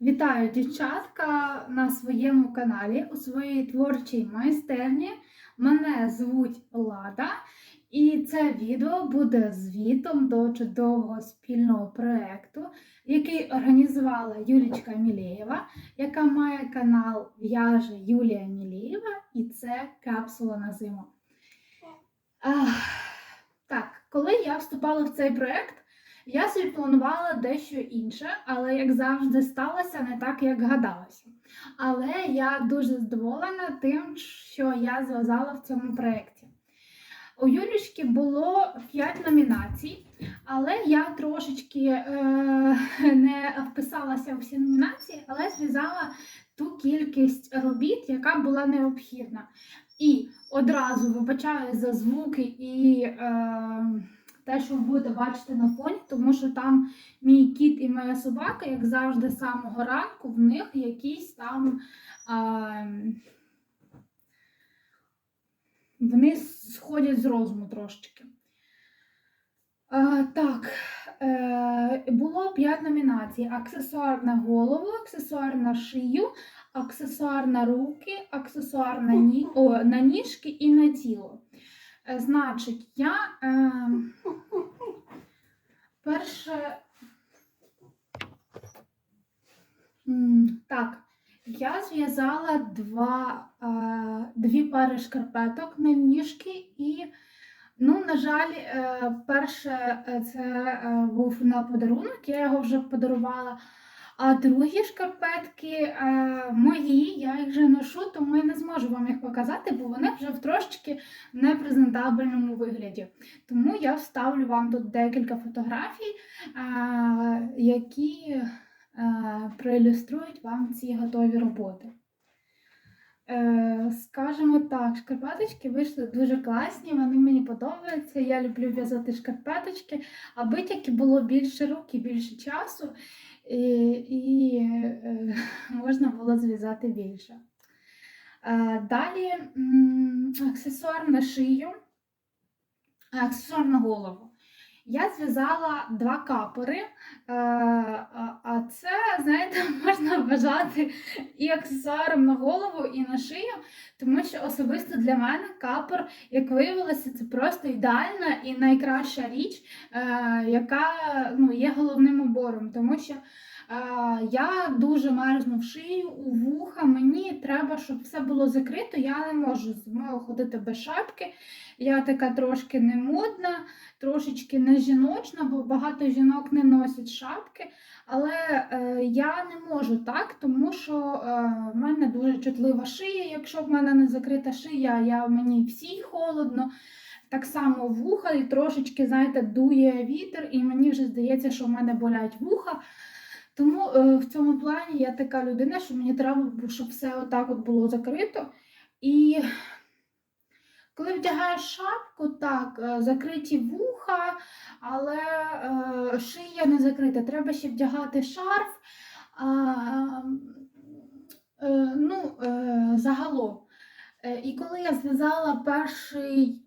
Вітаю дівчатка на своєму каналі у своїй творчій майстерні. Мене звуть Лада, і це відео буде звітом до чудового спільного проєкту, який організувала Юлічка Мілєєва, яка має канал В'яже Юлія Мілєєва, і це капсула на зиму. Так, коли я вступала в цей проєкт, я собі планувала дещо інше, але як завжди сталося не так, як гадалося. Але я дуже задоволена тим, що я зв'язала в цьому проєкті. У Юлічки було 5 номінацій, але я трошечки е, не вписалася у всі номінації, але зв'язала ту кількість робіт, яка була необхідна. І одразу вибачаю за звуки і. Е, те, що ви будете бачити на фоні, тому що там мій кіт і моя собака, як завжди, з самого ранку, в них якісь там. А, вони сходять з розуму трошечки. А, так, е, було 5 номінацій: аксесуар на голову, аксесуар на шию, аксесуар на руки, аксесуар на, ні... О, на ніжки і на тіло. Е, Значить, я е, перше. Так, я зв'язала два, е, дві пари шкарпеток на ніжки і, ну, на жаль, е, перше е, це був на подарунок, я його вже подарувала. А другі шкарпетки е, мої, я їх вже ношу, тому я не зможу вам їх показати, бо вони вже в трошечки непрезентабельному вигляді. Тому я вставлю вам тут декілька фотографій, е, які е, проілюструють вам ці готові роботи. Скажімо так, шкарпеточки вийшли дуже класні, вони мені подобаються. Я люблю в'язати шкарпеточки, аби тільки було більше рук і більше часу, і, і е, можна було зв'язати більше. Далі аксесуар на шию, аксесуар на голову. Я зв'язала два капори, е, а це, знаєте, можна вважати і аксесуаром на голову, і на шию, тому що особисто для мене капор, як виявилося, це просто ідеальна і найкраща річ, е, яка ну, є головним убором. Тому що е, я дуже мерзну в шию, у вуха, мені треба, щоб все було закрито. Я не можу зимою ходити без шапки. Я така трошки не модна, трошечки не жіночна, бо багато жінок не носять шапки. Але е, я не можу так, тому що е, в мене дуже чутлива шия. Якщо в мене не закрита шия, я мені всій холодно. Так само вуха, і трошечки, знаєте, дує вітер, і мені вже здається, що в мене болять вуха. Тому е, в цьому плані я така людина, що мені треба, щоб все отак от було закрито. І коли вдягаєш шапку, так, е, закриті вуха, але е, шия не закрита. Треба ще вдягати шарф. А, е, ну, загалом. І коли я зв'язала перший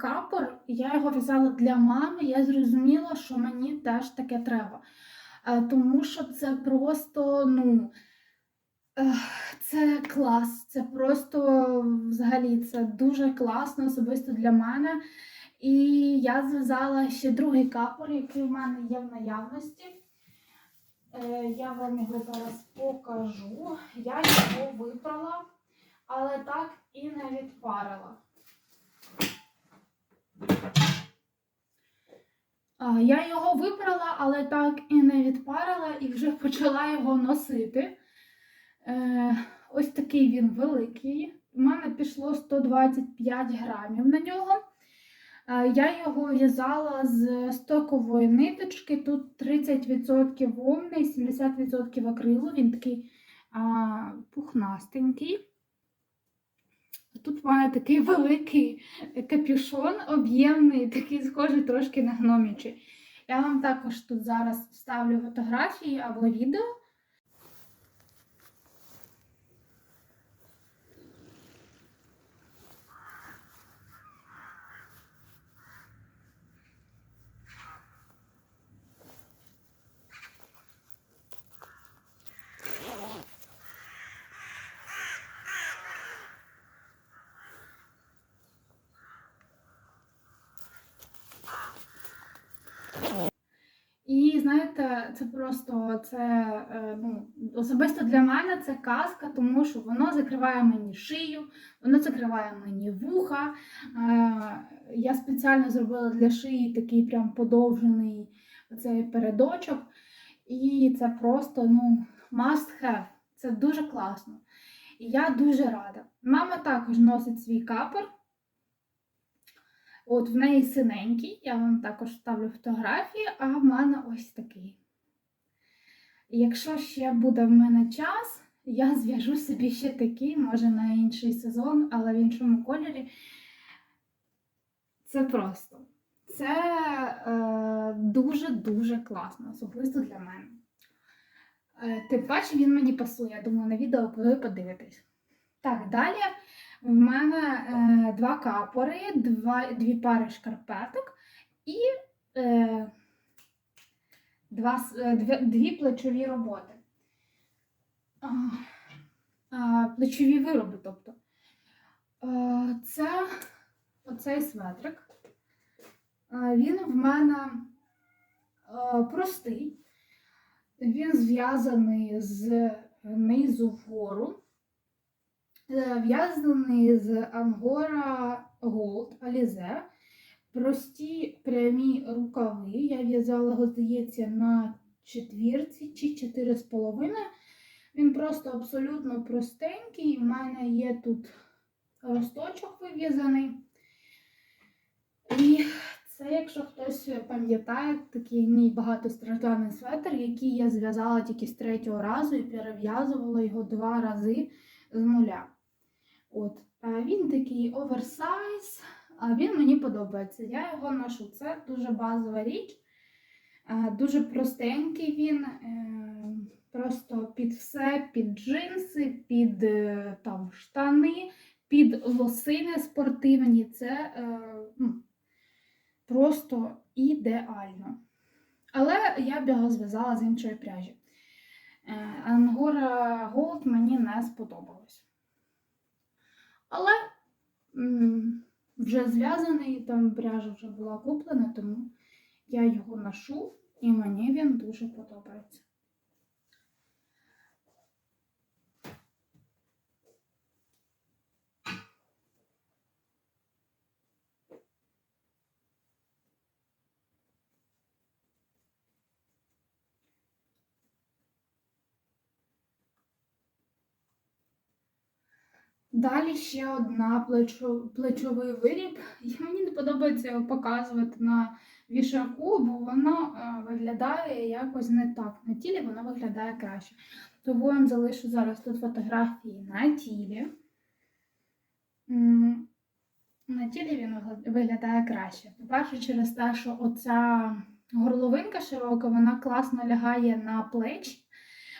капор, я його в'язала для мами, я зрозуміла, що мені теж таке треба. Тому що це просто, ну. Це клас, це просто взагалі це дуже класно, особисто для мене. І я зв'язала ще другий капор, який в мене є в наявності. Е, Я вам його зараз покажу. Я його випрала, але так і не відпарила. Я його випрала, але так і не відпарила, і вже почала його носити. Ось такий він великий. У мене пішло 125 грамів на нього. Е, я його в'язала з стокової ниточки. Тут 30% вовни і 70% акрилу. Він такий а, пухнастенький. Тут в мене такий великий капюшон об'ємний, такий схожий трошки на гномічий. Я вам також тут зараз вставлю фотографії або відео. Це просто це е, ну, особисто для мене це казка, тому що воно закриває мені шию, воно закриває мені вуха. Е, Я спеціально зробила для шиї такий прям подовжений цей передочок. І це просто ну, must have. Це дуже класно. І я дуже рада. Мама також носить свій капор. От в неї синенький, я вам також ставлю фотографії, а в мене ось такий. Якщо ще буде в мене час, я зв'яжу собі ще такий, може на інший сезон, але в іншому кольорі. Це просто. Це е, дуже-дуже класно, особисто для мене. Е, тим паче він мені пасує, я думаю, на відео ви подивитесь. Так, далі в мене е, два капори, два, дві пари шкарпеток і е, два, е, дві, дві плечові роботи. А, а, плечові вироби, тобто. Е, це оцей светрик. Е, Він в мене е, простий. Він зв'язаний з низу вгору. Е, В'язаний з Angora Gold Alize. Прості прямі рукави. Я в'язала його, здається, на четвірці чи чотири з половиною. Він просто абсолютно простенький. У мене є тут росточок вив'язаний. І це, якщо хтось пам'ятає, такий мій багатостражданий светр, який я зв'язала тільки з третього разу і перев'язувала його два рази з нуля. От. Він такий оверсайз, він мені подобається. Я його ношу. Це дуже базова річ, дуже простенький він. е, Просто під все, під джинси, під е, там, штани, під лосини спортивні. Це е, ну, просто ідеально. Але я б його зв'язала з іншої пряжі. Angora Gold мені не сподобалось. Але вже зв'язаний, там пряжа вже була куплена, тому я його ношу і мені він дуже подобається. Далі ще одна плечо, плечовий виріб. Мені не подобається показувати на вішаку, бо воно е, виглядає якось не так. На тілі воно виглядає краще. Тому я вам залишу зараз тут фотографії на тілі. На тілі він виглядає краще. По-перше, через те, що оця горловинка широка, вона класно лягає на плечі,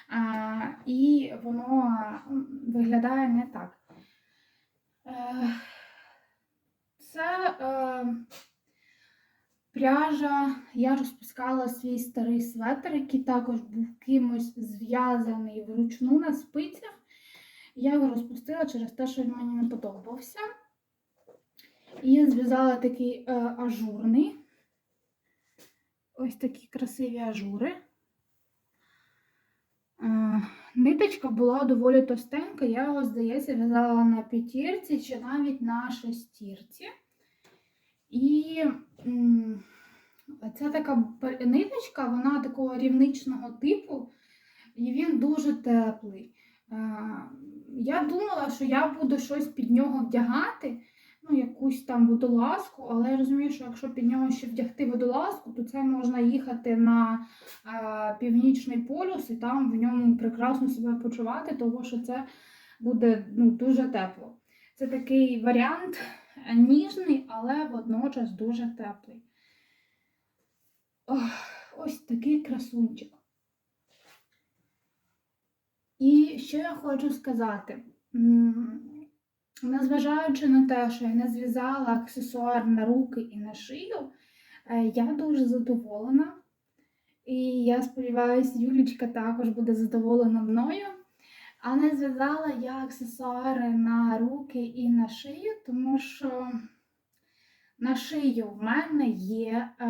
а, і воно виглядає не так. Це е, пряжа. Я розпускала свій старий светр, який також був кимось зв'язаний вручну на спицях. Я його розпустила через те, що він мені не подобався. І зв'язала такий е, ажурний. Ось такі красиві ажури. Ниточка була доволі товстенька, я його, здається, в'язала на п'ятірці чи навіть на шестірці. І ця така ниточка, вона такого рівничного типу, і він дуже теплий. Я думала, що я буду щось під нього вдягати, ну, якусь там водолазку, але я розумію, що якщо під нього ще вдягти водолазку, то це можна їхати на е, північний полюс і там в ньому прекрасно себе почувати, тому що це буде ну, дуже тепло. Це такий варіант е, ніжний, але водночас дуже теплий. Ох, ось такий красунчик. І що я хочу сказати? Незважаючи на те, що я не зв'язала аксесуар на руки і на шию, е, я дуже задоволена. І я сподіваюся, Юлічка також буде задоволена мною. А не зв'язала я аксесуари на руки і на шию, тому що на шию в мене є е,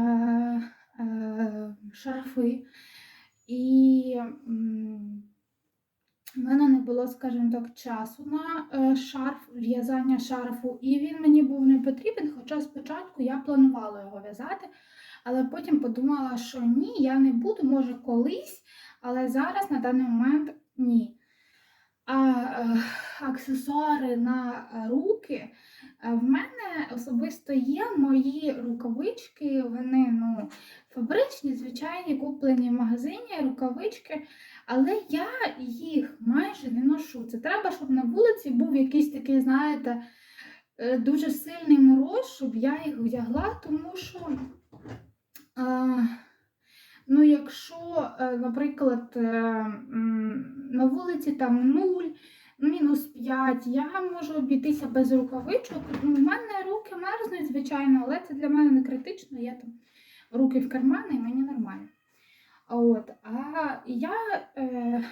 е, шарфи. і в мене не було, скажімо так, часу на е, шарф, в'язання шарфу, і він мені був не потрібен, хоча спочатку я планувала його в'язати, але потім подумала, що ні, я не буду, може колись, але зараз на даний момент ні. Е, аксесуари на е, руки е, в мене особисто є мої рукавички, вони ну, фабричні, звичайні, куплені в магазині, рукавички, але я їх майже не ношу. Це треба, щоб на вулиці був якийсь такий, знаєте, дуже сильний мороз, щоб я їх вдягла, тому що. е, Ну, якщо, наприклад, на вулиці там 0, мінус 5, я можу обійтися без рукавичок. У мене руки мерзнуть, звичайно, але це для мене не критично. Я там руки в кармани і мені нормально. От, а я е,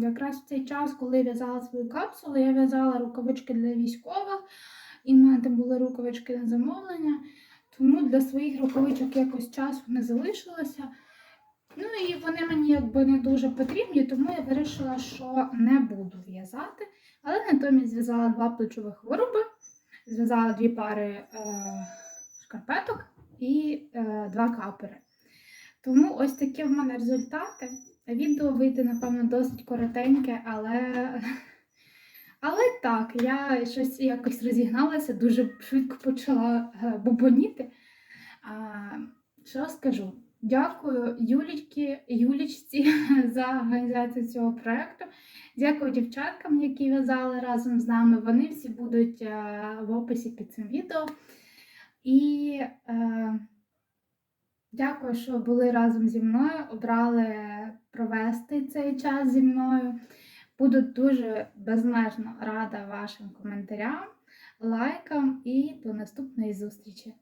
якраз в цей час, коли в'язала свою капсулу, я в'язала рукавички для військових, і в мене там були рукавички на замовлення. Тому для своїх рукавичок якось часу не залишилося. Ну і вони мені якби не дуже потрібні, тому я вирішила, що не буду в'язати. Але натомість зв'язала два плечових вироби, зв'язала дві пари е, шкарпеток і е, два капери. Тому ось такі в мене результати. Відео вийде, напевно, досить коротеньке, але але так, я щось якось розігналася, дуже швидко почала е, бубоніти. А, що скажу? Дякую Юлічки, Юлічці за організацію цього проєкту. Дякую дівчаткам, які в'язали разом з нами. Вони всі будуть е, в описі під цим відео. І е, дякую, що були разом зі мною, обрали провести цей час зі мною. Буду дуже безмежно рада вашим коментарям, лайкам і до наступної зустрічі!